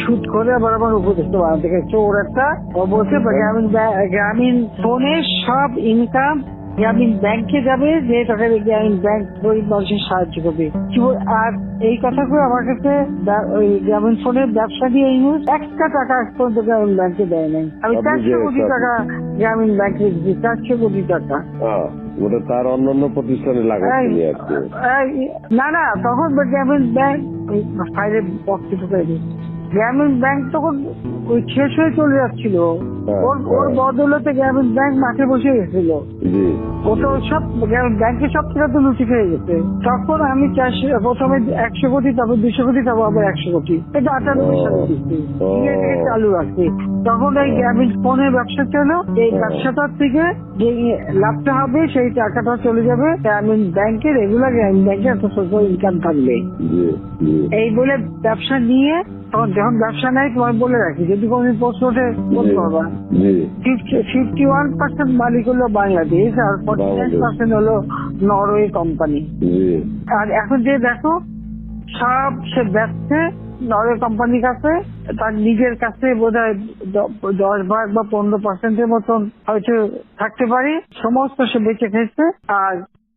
Shoot করে আবার আমার উপদেশটা বানাতে গেছে। চোর একটা বলছে গ্রামীণ গ্রামীণ ফোনে সব ইনকাম গ্রামীণ ব্যাংকে যাবে যে টাকা গ্রামীণ ব্যাংক গরিব মানুষের সাহায্য করবে। আর এই কথা করে আমার কাছে ওই গ্রামীণ ফোনের ব্যবসা দিয়ে এই নিউজ একটা টাকা আজ পর্যন্ত গ্রামীণ ব্যাংকে দেয় নাই। আমি চারশো কোটি টাকা গ্রামীণ ব্যাংকে দিচ্ছি চারশো কোটি টাকা। ওটা তার অন্যান্য প্রতিষ্ঠানে এই, না না তখন গ্রামীণ ব্যাংক বক্সে ঢুকাই দিই গ্রামীণ ব্যাংক তখন ওই শেষ হয়ে চলে যাচ্ছিল। হ্যাঁ, ওর ওর হ্যাঁ। বদলতে গ্রামীণ ব্যাংক মাঠে বসে গেছিল। জি ও তো সব ব্যাংকে সব টাকা তো লুচি খেয়ে গেছে। তখন আমি চারশো প্রথমে একশো কোটি তারপর দুশো কোটি তারপর আবার একশো কোটি। এটা আটানব্বই সালে চালু রাখছি তখন এই গ্রামীণ ফোনের ব্যবসা ছিল। এই। ব্যবসাটার থেকে যে লাভটা হবে সেই টাকাটা চলে যাবে গ্রামীণ ব্যাংকে। রেগুলার ব্যাংকে ইনকাম থাকবে। এই বলে ব্যবসা নিয়ে তখন যখন ব্যবসা নেয় তোমায় বলে রাখি যদি কোনদিন প্রশ্ন ওঠে বলতে পারবা ফিফটি ওয়ান পার্সেন্ট মালিক হলো বাংলাদেশ আর বাংলাদেশ। পার্সেন্ট হলো নরওয়ে কোম্পানি আর এখন যে দেখো সব সে ব্যস্ত নরওয়ে কোম্পানির কাছে তার নিজের কাছে বোধ হয় দশ ভাগ বা পনেরো পার্সেন্টের মতন হয়তো থাকতে পারে। সমস্ত সে বেঁচে খেয়েছে আর